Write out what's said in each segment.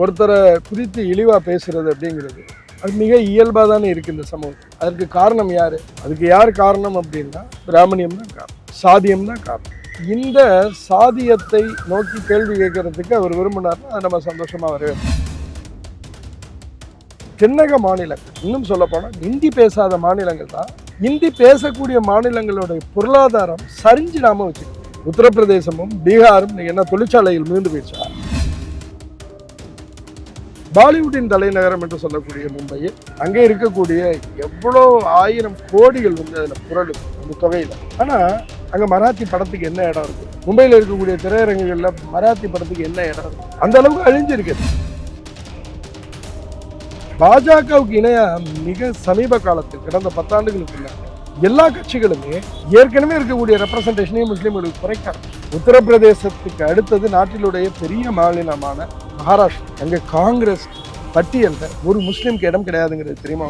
ஒருத்தரை குறித்து இழிவாக பேசுறது அப்படிங்கிறது. அது மிக இயல்பாக தானே இருக்குது இந்த சமூகம். அதற்கு காரணம் யார்? அதுக்கு யார் காரணம் அப்படின்னா பிராமணியம் தான் காரணம். சாதியம் தான் காரணம். இந்த சாதியத்தை நோக்கி கேள்வி கேட்கறதுக்கு அவர் விரும்பினார்னா அதை நம்ம சந்தோஷமாக வரவேற்கிறோம் தென்னக மாநிலங்கள். இன்னும் சொல்லப்போனால் இந்தி ஹிந்தி பேசாத மாநிலங்கள் தான். ஹிந்தி பேசக்கூடிய மாநிலங்களுடைய பொருளாதாரம் சரிஞ்சிடாம வச்சு உத்தரப்பிரதேசமும் பீகாரும் என்ன தொழிற்சாலையில் மீண்டு போயிடுச்சா? பாலிவுட்டின் தலைநகரம் என்று சொல்லக்கூடிய மும்பையில் அங்கே இருக்கக்கூடிய எவ்வளோ ஆயிரம் கோடிகள் வந்து அதில் புரளும் அந்த தொகையில். ஆனால் அங்கே மராத்தி படத்துக்கு என்ன இடம் இருக்கு? மும்பையில் இருக்கக்கூடிய திரையரங்குகளில் மராத்தி படத்துக்கு என்ன இடம் இருக்கு? அந்த அளவுக்கு அழிஞ்சிருக்கு. பாஜகவுக்கு இணையா மிக சமீப காலத்தில் கடந்த பத்தாண்டுகளுக்கு எல்லா கட்சிகளுமே ஏற்கனவே இருக்கக்கூடிய ரெப்ரசன்டேஷனையும் முஸ்லீம்களுக்கு குறைக்க உத்தரப்பிரதேசத்துக்கு அடுத்தது நாட்டிலுடைய பெரிய மாநிலமான மகாராஷ்டிரா. அங்க காங்கிரஸ் பட்டியலில் ஒரு முஸ்லீம்க்கு இடம் கிடையாதுங்கிறது தெரியுமா?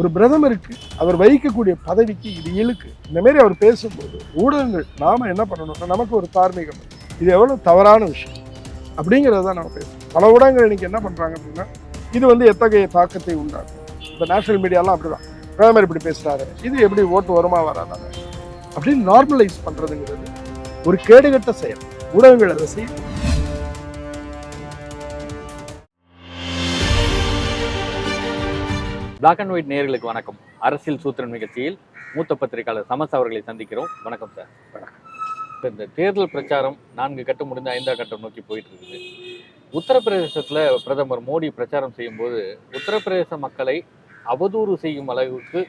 ஒரு பிரதமருக்கு அவர் வகிக்கக்கூடிய பதவிக்கு இது இழுக்கு. இந்த மாதிரி அவர் பேசும்போது ஊடகங்கள் நாம என்ன பண்ணணும்னா நமக்கு ஒரு தார்மீகம். இது எவ்வளவு தவறான விஷயம் அப்படிங்கிறத தான் நம்ம பேசுவோம் பல ஊடகங்கள் இன்னைக்கு என்ன பண்றாங்க அப்படின்னா இது வந்து எத்தகைய தாக்கத்தை உண்டாக்கும்? இப்போ நேஷனல் மீடியாலாம் அப்படிதான். பிரதமர் இப்படி பேசுறாரு. இது எப்படி ஓட்டு வருமா வராதா? அப்படின்னு நார்மலைஸ் பண்றதுங்கிறது ஒரு கேடுகட்ட செயல். ஊடகங்கள் அதை செய்யும். பிளாக் அண்ட் ஒயிட் நேயர்களுக்கு வணக்கம். அரசியல் சூத்திரன் நிகழ்ச்சியில் மூத்த பத்திரிகையாளர் சமஸ் அவர்களை சந்திக்கிறோம். வணக்கம் சார் இப்ப இந்த தேர்தல் பிரச்சாரம் நான்கு கட்டம் முடிந்து ஐந்தாம் கட்டம் நோக்கி போயிட்டு இருக்குது உத்தரப்பிரதேசத்தில் பிரதமர் மோடி பிரச்சாரம் செய்யும்போது உத்தரப்பிரதேச மக்களை அவதூறு செய்யும் அளவுக்கு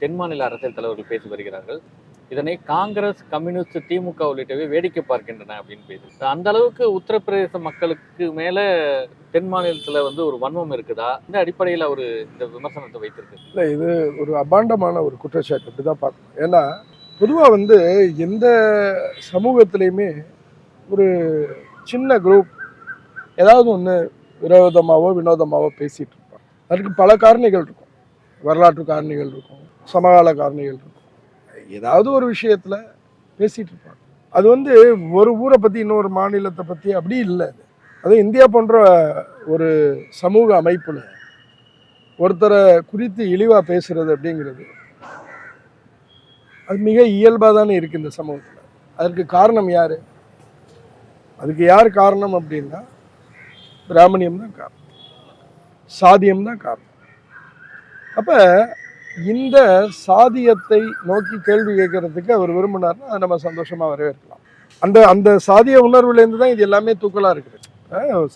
தென் மாநில அரசியல் தலைவர்கள் பேசி வருகிறார்கள். இதனை காங்கிரஸ் கம்யூனிஸ்ட் திமுக உள்ளிட்டவை வேடிக்கை பார்க்கின்றன அப்படின்னு பேசி அந்த அளவுக்கு உத்தரப்பிரதேச மக்களுக்கு மேல தென் மாநிலத்துல வந்து ஒரு வன்மம் இருக்குதா? இந்த அடிப்படையில் அவர் இந்த விமர்சனத்தை வைத்திருக்கு இல்லை இது ஒரு அபாண்டமான ஒரு குற்றச்சாட்டு. அப்படிதான் பார்க்கணும். ஏன்னா பொதுவாக வந்து எந்த சமூகத்திலையுமே ஒரு சின்ன குரூப் ஏதாவது ஒன்று விரோதமாகவோ வினோதமாகவோ பேசிகிட்டு இருப்பாங்க. அதுக்கு பல காரணிகள் இருக்கும். வரலாற்று காரணிகள் இருக்கும் சமகால காரணிகள் இருக்கும். ஏதாவது ஒரு விஷயத்தில் பேசிகிட்டு இருப்பாங்க. அது வந்து ஒரு ஊரை பற்றி இன்னொரு மாநிலத்தை பற்றி அப்படி இல்லை அது. அது இந்தியா போன்ற ஒரு சமூக அமைப்பில் ஒருத்தரை குறித்து இழிவாக பேசுறது அப்படிங்கிறது அது மிக இயல்பாக தானே இருக்குது இந்த சமூகத்தில். அதற்கு காரணம் யார்? அதுக்கு யார் காரணம் அப்படின்னா பிராமணியம் தான் காரணம். சாதியம் தான் காரணம். அப்போ இந்த சாதியத்தை நோக்கி கேள்வி கேட்கறதுக்கு அவர் விரும்பினார்னா அதை நம்ம சந்தோஷமாக வரவேற்கலாம். அந்த அந்த சாதிய உணர்வுலேருந்து தான் இது எல்லாமே தூக்கலாக இருக்குது.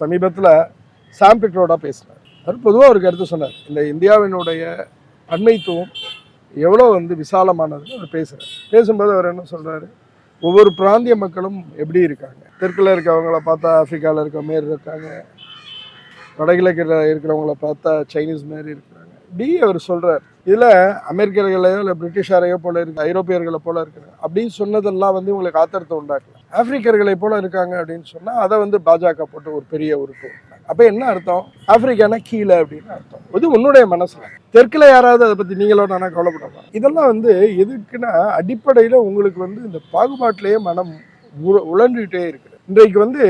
சமீபத்தில் சாம் பிட்ரோடா பேசினார். அவர் பொதுவாக ஒரு கருத்து சொன்னார் இந்த இந்தியாவினுடைய அண்மைத்துவம் எவ்வளோ வந்து விசாலமானதுன்னு அவர் பேசுகிறார் பேசும்போது அவர் என்ன சொல்கிறாரு ஒவ்வொரு பிராந்திய மக்களும் எப்படி இருக்காங்க? தெற்கில் இருக்கவங்கள பார்த்தா ஆப்பிரிக்காவில் இருக்க மாரி இருக்காங்க. வடகிழக்கில் இருக்கிறவங்கள பார்த்தா சைனீஸ் மாரி இருக்கிறாங்க. அப்படி அவர் சொல்கிறார் இதில் அமெரிக்கர்களையோ இல்லை பிரிட்டிஷாரையோ போல இருக்கு ஐரோப்பியர்களை போல இருக்கு அப்படின்னு சொன்னதெல்லாம் வந்து உங்களுக்கு ஆத்திரத்தை உண்டாக்கல. ஆப்பிரிக்கர்களை போல இருக்காங்க அப்படின்னு சொன்னால் அதை வந்து பாஜக போட்டு ஒரு பெரிய ஒரு அப்போ என்ன அர்த்தம்? ஆப்பிரிக்கானா கீழே அப்படின்னு அர்த்தம். இது உன்னுடைய மனசில். தெற்கில் யாராவது அதை பற்றி நீங்களோ நான் கவலைப்படலாம் இதெல்லாம் வந்து எதுக்குன்னா அடிப்படையில் உங்களுக்கு வந்து இந்த பாகுபாட்டிலேயே மனம் உ- உழண்டுகிட்டே இருக்குது. இன்றைக்கு வந்து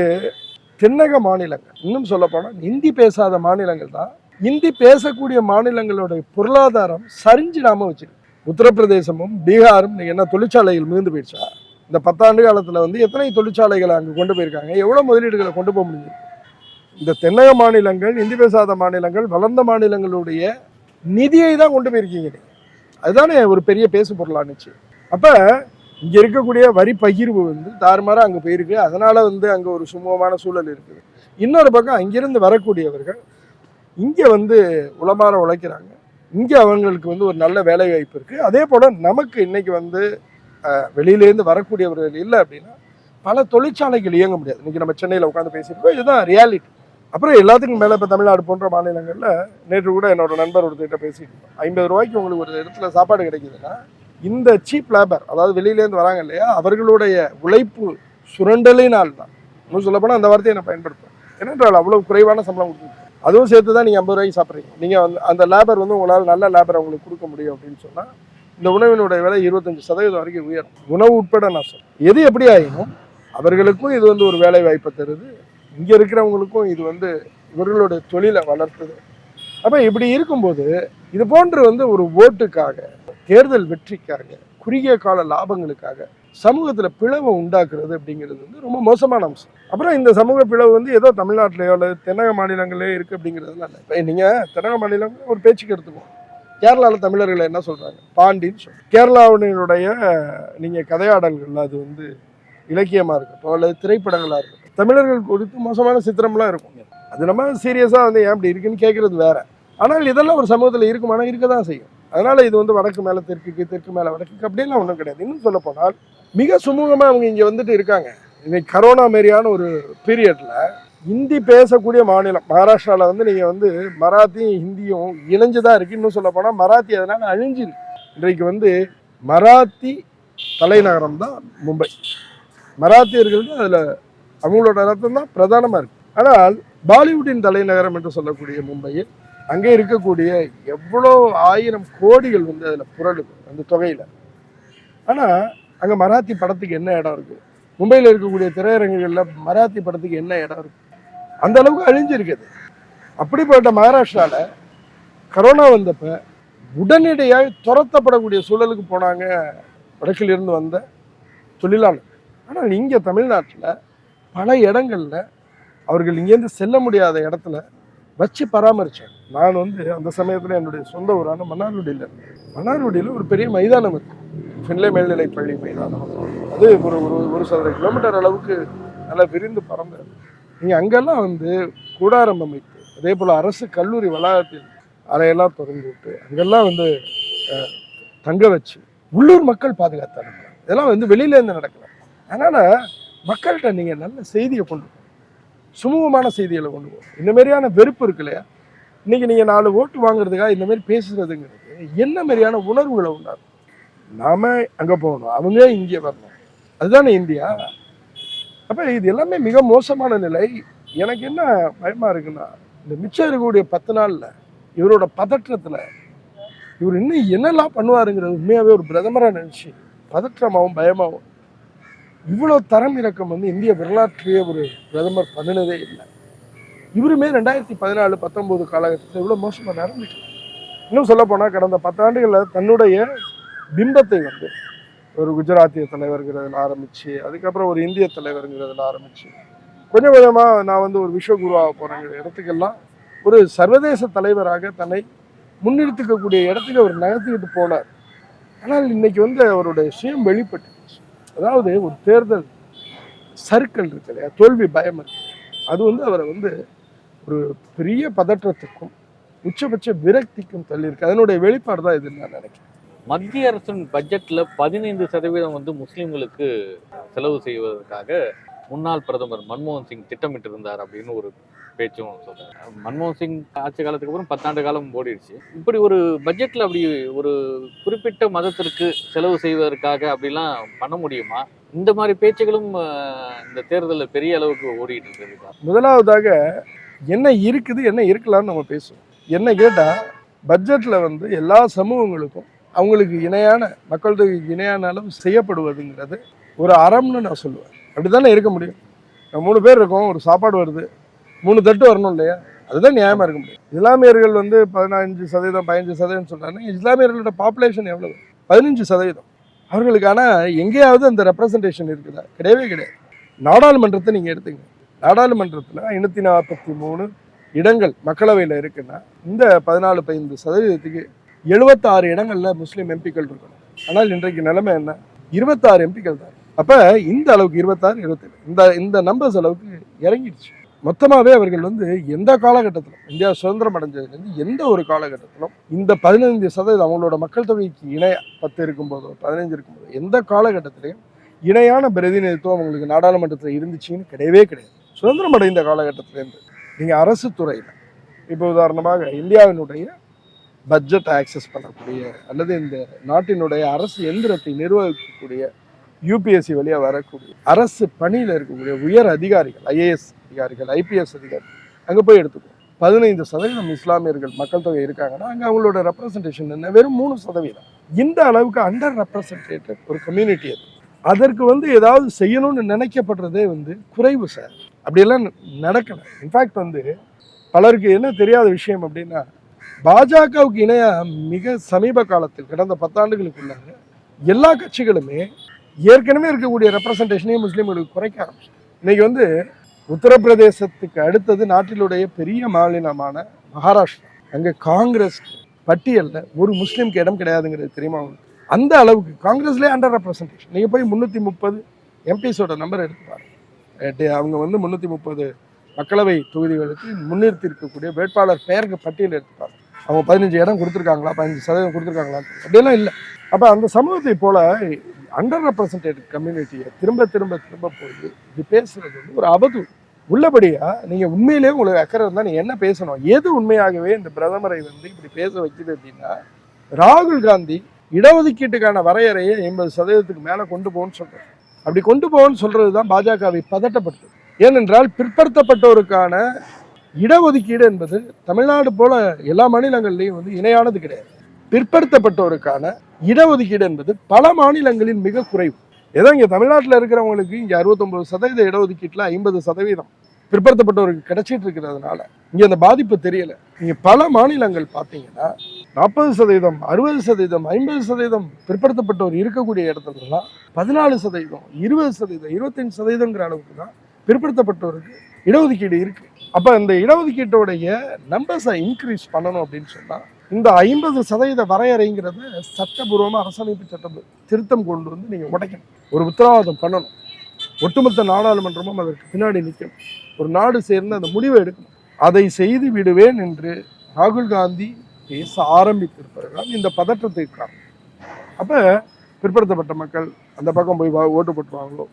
தென்னக மாநிலங்கள் இன்னும் சொல்லப்போனால் ஹிந்தி பேசாத மாநிலங்கள் தான் இந்தி பேசக்கூடிய மாநிலங்களுடைய பொருளாதாரம் சரிஞ்சிடாம வச்சிருக்கு. உத்தரப்பிரதேசமும் பீகாரும் என்ன தொழிற்சாலையில் மிகுந்து போயிடுச்சா? இந்த பத்தாண்டு காலத்தில் வந்து எத்தனை தொழிற்சாலைகளை அங்கே கொண்டு போயிருக்காங்க? எவ்வளோ முதலீடுகளை கொண்டு போக முடியும் இந்த தென்னக மாநிலங்கள் இந்தி பேசாத மாநிலங்கள் வளர்ந்த மாநிலங்களுடைய நிதியை தான் கொண்டு போயிருக்கீங்க அதுதானே ஒரு பெரிய பேசு பொருளானுச்சு அப்போ இங்கே இருக்கக்கூடிய வரி பகிர்வு வந்து தாறுமாறாக அங்கே போயிருக்கு. அதனால் வந்து அங்கே ஒரு சுமூகமான சூழல் இருக்குது. இன்னொரு பக்கம் அங்கிருந்து வரக்கூடியவர்கள் இங்கே வந்து உளமாற உழைக்கிறாங்க. இங்கே அவங்களுக்கு வந்து ஒரு நல்ல வேலை வாய்ப்பு இருக்குது அதே போல் நமக்கு இன்றைக்கி வந்து வெளியிலேருந்து வரக்கூடியவர்கள் இல்லை அப்படின்னா பல தொழிற்சாலைகள் இயங்க முடியாது. இன்றைக்கி நம்ம சென்னையில் உட்காந்து பேசியிருக்கோம். இதுதான் ரியாலிட்டி அப்புறம் எல்லாத்துக்கும் மேலே இப்போ தமிழ்நாடு போன்ற மாநிலங்களில் நேற்று கூட என்னோட நண்பர் ஒருத்தர்கிட்ட பேசிட்டு இருந்தோம். ஐம்பது ரூபாய்க்கு உங்களுக்கு ஒரு இடத்துல சாப்பாடு கிடைக்குதுன்னா இந்த சீப் லேபர் அதாவது வெளியிலேருந்து வராங்க இல்லையா அவர்களுடைய உழைப்பு சுரண்டலினால் தான் இன்னும் சொல்லப்போனால் அந்த வார்த்தையை நான் பயன்படுத்துவேன் ஏனென்றால் அவ்வளோ குறைவான சம்பளம் கொடுக்குது அதுவும் சேர்த்து தான் நீங்கள் ஐம்பது ரூபாய்க்கு சாப்பிட்றீங்க. நீங்கள் வந்து அந்த லேபர் வந்து உங்களால் நல்ல லேபர் அவங்களுக்கு கொடுக்க முடியும் அப்படின்னு சொன்னால் இந்த உணவினுடைய விலை இருபத்தஞ்சு சதவீதம் வரைக்கும் உயரும். உணவு உட்பட நான் சொல்கிறேன் எது எப்படி ஆயினும் அவர்களுக்கும் இது வந்து ஒரு வேலை வாய்ப்பை தருது. இங்கே இருக்கிறவங்களுக்கும் இது வந்து இவர்களுடைய தொழிலை வளர்த்துது. அப்போ இப்படி இருக்கும்போது இது போன்று வந்து ஒரு ஓட்டுக்காக தேர்தல் வெற்றிக்காக குறுகிய கால லாபங்களுக்காக சமூகத்தில் பிளவை உண்டாக்குறது அப்படிங்கிறது வந்து ரொம்ப மோசமான அம்சம். அப்புறம் இந்த சமூக பிளவு வந்து ஏதோ தமிழ்நாட்டிலேயோ அல்லது தென்னக மாநிலங்களே இருக்குது அப்படிங்கிறதுனால இப்போ நீங்கள் தென்னக மாநிலம் ஒரு பேச்சுக்கு எடுத்துக்கோங்க கேரளாவில் தமிழர்கள் என்ன சொல்கிறாங்க பாண்டின்னு சொல்றாங்க. கேரளாவினுடைய நீங்கள் கதையாடல்கள் அது வந்து இலக்கியமாக இருக்கட்டும் அல்லது திரைப்படங்களாக இருக்கட்டும் தமிழர்கள் குறித்து மோசமான சித்திரம்லாம் இருக்கும். அது நம்ம சீரியஸாக வந்து ஏன் அப்படி இருக்குன்னு கேட்குறது வேறு. ஆனால் இதெல்லாம் ஒரு சமூகத்தில் இருக்குமானா இருக்க தான் செய்யும். அதனால் இது வந்து வடக்கு மேலே தெற்குக்கு தெற்கு மேலே வடக்குக்கு அப்படியெல்லாம் ஒன்றும் கிடையாது. இன்னும் சொல்ல போனால் மிக சுமூகமாக அவங்க இங்கே வந்துட்டு இருக்காங்க. இன்னைக்கு கரோனா மாரியான ஒரு பீரியடில் ஹிந்தி பேசக்கூடிய மாநிலம் மகாராஷ்டிராவில் வந்து நீங்கள் வந்து மராத்தியும் ஹிந்தியும் இணைஞ்சுதான் இருக்குது இன்னும் சொல்ல போனால் மராத்தி அதனால் அழிஞ்சிருக்கு இன்றைக்கு வந்து மராத்தி தலைநகரம் தான் மும்பை. மராத்தியர்கள் தான் அதில் அவங்களோட ரத்தம் தான் பிரதானமாக இருக்குது ஆனால் பாலிவுட்டின் தலைநகரம் என்று சொல்லக்கூடிய மும்பையில் அங்கே இருக்கக்கூடிய எவ்வளோ ஆயிரம் கோடிகள் வந்து அதில் புரளுது அந்த தொகையில். ஆனால் அங்கே மராத்தி படத்துக்கு என்ன இடம் இருக்குது மும்பையில் இருக்கக்கூடிய திரையரங்குகளில் மராத்தி படத்துக்கு என்ன இடம் இருக்கு? அந்த அளவுக்கு அழிஞ்சிருக்குது அப்படிப்பட்ட மகாராஷ்டிராவில் கரோனா வந்தப்போ உடனடியாக துரத்தப்படக்கூடிய சூழலுக்கு போனாங்க வடக்கிலிருந்து வந்த தொழிலாளர். ஆனால் இங்கே தமிழ்நாட்டில் பல இடங்களில் அவர்கள் இங்கேருந்து செல்ல முடியாத இடத்துல வச்சு பராமரித்தாங்க நான் வந்து அந்த சமயத்தில் என்னுடைய சொந்த ஊரான மன்னார்குடியில் மன்னார்குடியில் ஒரு பெரிய மைதானம் இருக்குது ஃபின்லே மேல்நிலை பள்ளி மைதானம். அது ஒரு ஒரு ஒரு சதுர கிலோமீட்டர் அளவுக்கு நல்லா விரிந்து பறந்து நீங்கள் அங்கெல்லாம் வந்து கூடாரம் அமைத்து அதே போல் அரசு கல்லூரி வளாகத்தில் அறையெல்லாம் திறந்து விட்டு அங்கெல்லாம் வந்து தங்க வச்சு உள்ளூர் மக்கள் பாதுகாத்தாங்க இதெல்லாம் வந்து வெளியிலேருந்து நடக்கல. அதனால் மக்கள்கிட்ட நீங்கள் நல்ல செய்தியை கொண்டு போகணும் சுமூகமான செய்திகளை கொண்டு போகணும் இந்த மாதிரியான வெறுப்பு இருக்கு இல்லையா? இன்னைக்கு நீங்கள் நாலு ஓட்டு வாங்குறதுக்காக இந்த மாதிரி பேசுறதுங்கிறது என்ன மாதிரியான உணர்வுகளை உண்டாகும் நாம அங்கே போகணும் அவங்க இங்கே வரணும். அதுதானே இந்தியா? அப்போ இது எல்லாமே மிக மோசமான நிலை. எனக்கு என்ன பயமா இருக்குன்னா இந்த மிச்சம் இருக்கக்கூடிய பத்து நாள்ல இவரோட பதற்றத்துல இவர் இன்னும் என்னெல்லாம் பண்ணுவாருங்கிறது உண்மையாவே ஒரு பிரதமராக நினைச்சு பதற்றமாகவும் பயமாகவும் இவ்வளோ தரம் இறக்கம் வந்து இந்திய வரலாற்றிலேயே ஒரு பிரதமர் பண்ணினதே இல்லை. இவருமே ரெண்டாயிரத்தி பதினாலு பத்தொம்போது காலகட்டத்தில் இவ்வளோ மோசமாக நடந்துச்சு. இன்னும் சொல்ல போனால் கடந்த பத்தாண்டுகளில் தன்னுடைய பிம்பத்தை வந்து ஒரு குஜராத்திய தலைவர்கிறதுல ஆரம்பிச்சு அதுக்கப்புறம் ஒரு இந்திய தலைவருங்கிறதுல ஆரம்பிச்சு. கொஞ்சம் கொஞ்சமாக நான் வந்து ஒரு விஸ்வகுருவாக போகிறேங்கிற இடத்துக்கெல்லாம் ஒரு சர்வதேச தலைவராக தன்னை முன்னிறுத்திக்கக்கூடிய இடத்துக்கு அவர் நகர்த்திக்கிட்டு போனார். ஆனால் இன்னைக்கு வந்து அவருடைய சுயம் வெளிப்பட்டுச்சு. அதாவது ஒரு தேர்தல் சர்க்கிள் இருக்கு இல்லையா? தோல்வி பயம் இருக்கு. அது வந்து அவரை வந்து ஒரு பெரிய பதற்றத்துக்கும் உச்சபட்ச விரக்திக்கும் தள்ளியிருக்கு. அதனுடைய வெளிப்பாடு தான் இது நான் நினைக்கிறேன். மத்திய அரசின் பட்ஜெட்ல பதினைந்து சதவீதம் வந்து முஸ்லிம்களுக்கு செலவு செய்வதற்காக முன்னாள் பிரதமர் மன்மோகன் சிங் திட்டமிட்டு இருந்தார் அப்படின்னு ஒரு பேச்சும் சொல்றாரு மன்மோகன் சிங் ஆட்சி காலத்துக்கு அப்புறம் பத்தாண்டு காலம் ஓடிடுச்சு. இப்படி ஒரு பட்ஜெட்ல அப்படி ஒரு குறிப்பிட்ட மதத்திற்கு செலவு செய்வதற்காக அப்படிலாம் பண்ண முடியுமா? இந்த மாதிரி பேச்சுகளும் இந்த தேர்தலில் பெரிய அளவுக்கு ஓடிட்டு இருக்கிறது முதலாவதாக என்ன இருக்குது என்ன இருக்கலாம்னு நம்ம பேசுவோம். என்ன கேட்டால் பட்ஜெட்டில் வந்து எல்லா சமூகங்களுக்கும் அவங்களுக்கு இணையான மக்கள் தொகைக்கு இணையான அளவு செய்யப்படுவதுங்கிறது ஒரு அறம்னு நான் சொல்லுவேன். அப்படிதானே இருக்க முடியும்? மூணு பேர் இருக்கோம் ஒரு சாப்பாடு வருது மூணு தட்டு வரணும் இல்லையா? அதுதான் நியாயமாக இருக்க முடியும். இஸ்லாமியர்கள் வந்து பதினஞ்சு சதவீதம் பதினஞ்சு சதவீதம் சொல்கிறாங்க இஸ்லாமியர்களோட பாப்புலேஷன் எவ்வளவு? பதினஞ்சு சதவீதம். அவர்களுக்கான எங்கேயாவது அந்த ரெப்ரசன்டேஷன் இருக்குதா? கிடையவே கிடையாது. நாடாளுமன்றத்தை நீங்கள் எடுத்துங்க நாடாளுமன்றத்தில் ஐநூற்றி நாற்பத்தி மூணு இடங்கள் மக்களவையில் இருக்குன்னா இந்த பதினாலு பதினைந்து சதவீதத்துக்கு எழுபத்தாறு இடங்களில் முஸ்லீம் எம்பிக்கள் இருக்கணும். ஆனால் இன்றைக்கு நிலைமை என்ன? இருபத்தாறு எம்பிக்கள் தான். அப்போ இந்த அளவுக்கு இருபத்தாறு இருபத்தேழு இந்த இந்த நம்பர்ஸ் அளவுக்கு இறங்கிடுச்சு. மொத்தமாகவே அவர்கள் வந்து எந்த காலகட்டத்திலும் இந்தியா சுதந்திரம் அடைஞ்சதுலேருந்து எந்த ஒரு காலகட்டத்திலும் இந்த பதினைந்து சதவீதம் அவங்களோட மக்கள் தொகைக்கு இணைய பத்து இருக்கும்போதோ பதினைஞ்சு இருக்கும்போதோ எந்த காலகட்டத்திலையும் இணையான பிரதிநிதித்துவம் அவங்களுக்கு நாடாளுமன்றத்தில் இருந்துச்சுன்னு கிடையவே கிடையாது. சுதந்திரம் அடைந்த காலகட்டத்திலேருந்து நீங்கள் அரசு துறையில் இப்போ உதாரணமாக இந்தியாவினுடைய பட்ஜெட் ஆக்சஸ் பண்ணக்கூடிய அல்லது இந்த நாட்டினுடைய அரசு எந்திரத்தை நிர்வகிக்கக்கூடிய யூபிஎஸ்சி வழியாக வரக்கூடிய அரசு பணியில் இருக்கக்கூடிய உயர் அதிகாரிகள் ஐஏஎஸ் அதிகாரிகள் ஐபிஎஸ் அதிகாரிகள் அங்கே போய் எடுத்துக்குவோம் பதினைந்து சதவீதம் இஸ்லாமியர்கள் மக்கள் தொகை இருக்காங்கன்னா அங்கே அவங்களோட ரெப்ரசன்டேஷன் என்ன? வெறும் மூணு சதவீதம். இந்த அளவுக்கு அண்டர் ரெப்ரசன்டேட்டட் ஒரு கம்யூனிட்டி அது. அதற்கு வந்து ஏதாவது செய்யணும்னு நினைக்கப்படுறதே வந்து குறைவு சார். அப்படியெல்லாம் நடக்கலை. இன்ஃபேக்ட் வந்து பலருக்கு என்ன தெரியாத விஷயம் அப்படின்னா பாஜகவுக்கு இணையாக மிக சமீப காலத்தில் கடந்த பத்தாண்டுகளுக்குள்ளாக எல்லா கட்சிகளுமே ஏற்கனவே இருக்கக்கூடிய ரெப்ரசன்டேஷனையும் முஸ்லீம்களுக்கு குறைக்க ஆரம்பிச்சு இன்றைக்கி வந்து உத்தரப்பிரதேசத்துக்கு அடுத்தது நாட்டிலுடைய பெரிய மாநிலமான மகாராஷ்டிரா. அங்கே காங்கிரஸ் பட்டியலில் ஒரு முஸ்லீம்க்கு இடம் கிடையாதுங்கிறது தெரியுமா அந்த அளவுக்கு காங்கிரஸ்லேயே அண்டர் ரெப்ரசன்டேஷன் நீங்கள் போய் முந்நூற்றி முப்பது எம்பிஸோட நம்பர் எடுத்து அவங்க வந்து முந்நூற்றி முப்பது மக்களவை தொகுதிகளுக்கு முன்னிறுத்தி இருக்கக்கூடிய வேட்பாளர் பெயருக்கு பட்டியல் எடுத்துப்பாங்க அவங்க பதினஞ்சு இடம் கொடுத்துருக்காங்களா? பதினஞ்சு சதவீதம் கொடுத்துருக்காங்களா? அப்படியெல்லாம் இல்லை. அப்போ அந்த சமூகத்தை போல் அண்டர் ரெப்ரசன்டேட் கம்யூனிட்டியை திரும்ப திரும்ப திரும்ப போய் இது பேசுறது வந்து ஒரு அபது உள்ளபடியாக நீங்கள் உண்மையிலேயே உங்களுக்கு அக்கறை இருந்தால் நீ என்ன பேசணும்? எது உண்மையாகவே இந்த பிரதமரை வந்து இப்படி பேச வைக்குது அப்படின்னா ராகுல் காந்தி இடஒதுக்கீட்டுக்கான வரையறையை எண்பது சதவீதத்துக்கு மேலே கொண்டு போகணும்னு சொல்கிறேன் அப்படி கொண்டு போகணும்னு சொல்கிறது தான் பாஜகவை பதட்டப்பட்டது ஏனென்றால் பிற்படுத்தப்பட்டோருக்கான இடஒதுக்கீடு என்பது தமிழ்நாடு போல எல்லா மாநிலங்கள்லையும் வந்து இணையானது கிடையாது. பிற்படுத்தப்பட்டோருக்கான இடஒதுக்கீடு என்பது பல மாநிலங்களில் மிக குறைவு. ஏதோ இங்கே தமிழ்நாட்டில் இருக்கிறவங்களுக்கு இங்கே அறுபத்தொம்பது சதவீத இடஒதுக்கீட்டில் ஐம்பது சதவீதம் பிற்படுத்தப்பட்டவருக்கு கிடைச்சிட்டு இருக்கிறதுனால இங்கே அந்த பாதிப்பு தெரியலை. நீங்கள் பல மாநிலங்கள் பார்த்தீங்கன்னா நாற்பது சதவீதம் அறுபது சதவீதம் ஐம்பது சதவீதம் பிற்படுத்தப்பட்டவர் இருக்கக்கூடிய இடத்துலலாம் பதினாலு சதவீதம் இருபது சதவீதம் இருபத்தஞ்சு சதவீதங்கிற அளவுக்கு தான் பிற்படுத்தப்பட்டவருக்கு இடஒதுக்கீடு இருக்கு. அப்போ இந்த இடஒதுக்கீட்டோடைய நம்பர்ஸை இன்க்ரீஸ் பண்ணணும் அப்படின்னு சொன்னால் இந்த ஐம்பது சதவீத வரையறைங்கிறத சட்டபூர்வமாக அரசமைப்பு சட்டம் திருத்தம் கொண்டு வந்து நீங்கள் உடைக்கணும். ஒரு உத்தரவாதம் பண்ணணும். ஒட்டுமொத்த நாடாளுமன்றமும் அதற்கு பின்னாடி நிற்கணும் ஒரு நாடு சேர்ந்து அந்த முடிவை எடுக்கணும். அதை செய்து விடுவேன் என்று ராகுல் காந்தி பேச ஆரம்பித்திருப்பார்கள். இந்த பதற்றத்தை காரணம் அப்போ பிற்படுத்தப்பட்ட மக்கள் அந்த பக்கம் போய் வா- ஓட்டு போட்டுருவாங்களோ?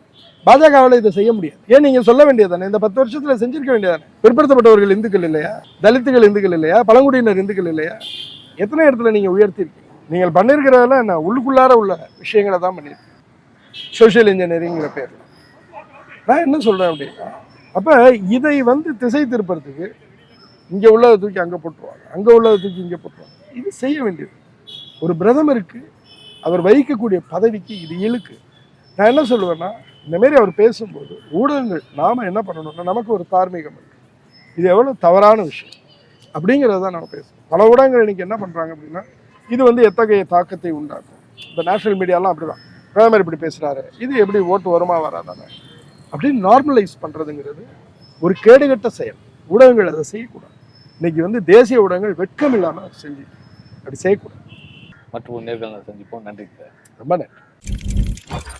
பாஜகவில் இதை செய்ய முடியாது. ஏன் நீங்கள் சொல்ல வேண்டியதானே இந்த பத்து வருஷத்தில் செஞ்சிருக்க வேண்டியதானே பிற்படுத்தப்பட்டவர்கள் இந்துக்கள் இல்லையா? தலித்துகள் இந்துக்கள் இல்லையா? பழங்குடியினர் இந்துக்கள் இல்லையா? எத்தனை இடத்துல நீங்கள் உயர்த்திருக்கீங்க? நீங்கள் பண்ணியிருக்கிறதெல்லாம் என்ன? உள்ளுக்குள்ளார உள்ள விஷயங்களை தான் பண்ணியிருக்கீங்க சோஷியல் இன்ஜினியரிங்கிற பேர் நான் என்ன சொல்கிறேன் அப்படின்னா அப்போ இதை வந்து திசை திருப்பறதுக்கு இங்கே உள்ளதை தூக்கி அங்கே போட்டுருவாங்க. அங்கே உள்ளதை தூக்கி இங்கே போட்டுருவாங்க. இது செய்ய வேண்டியது. ஒரு பிரதமருக்கு அவர் வகிக்கக்கூடிய பதவிக்கு இது இழுக்கு. நான் என்ன சொல்லுவேன்னா இந்தமாரி அவர் பேசும்போது ஊடகங்கள் நாம் என்ன பண்ணணும்னா நமக்கு ஒரு தார்மீகம் இருக்குது இது எவ்வளோ தவறான விஷயம். அப்படிங்கிறத தான் நம்ம பேசுவோம் பல ஊடகங்கள் இன்றைக்கி என்ன பண்ணுறாங்க அப்படின்னா இது வந்து எத்தகைய தாக்கத்தை உண்டாக்கும்? இந்த நேஷனல் மீடியாலாம் அப்படி தான் பிரதமர் இப்படி பேசுகிறாரு இது எப்படி ஓட்டு வருமா வராதானே? அப்படின்னு நார்மலைஸ் பண்ணுறதுங்கிறது ஒரு கேடுகட்ட செயல். ஊடகங்கள் அதை செய்யக்கூடாது. இன்னைக்கு வந்து தேசிய ஊடகங்கள் வெட்கம் இல்லாமல் செஞ்சு அப்படி செய்யக்கூடாது. மற்றும் நேர்காணல் சந்திப்போம். நன்றி சார். ரொம்ப நன்றி.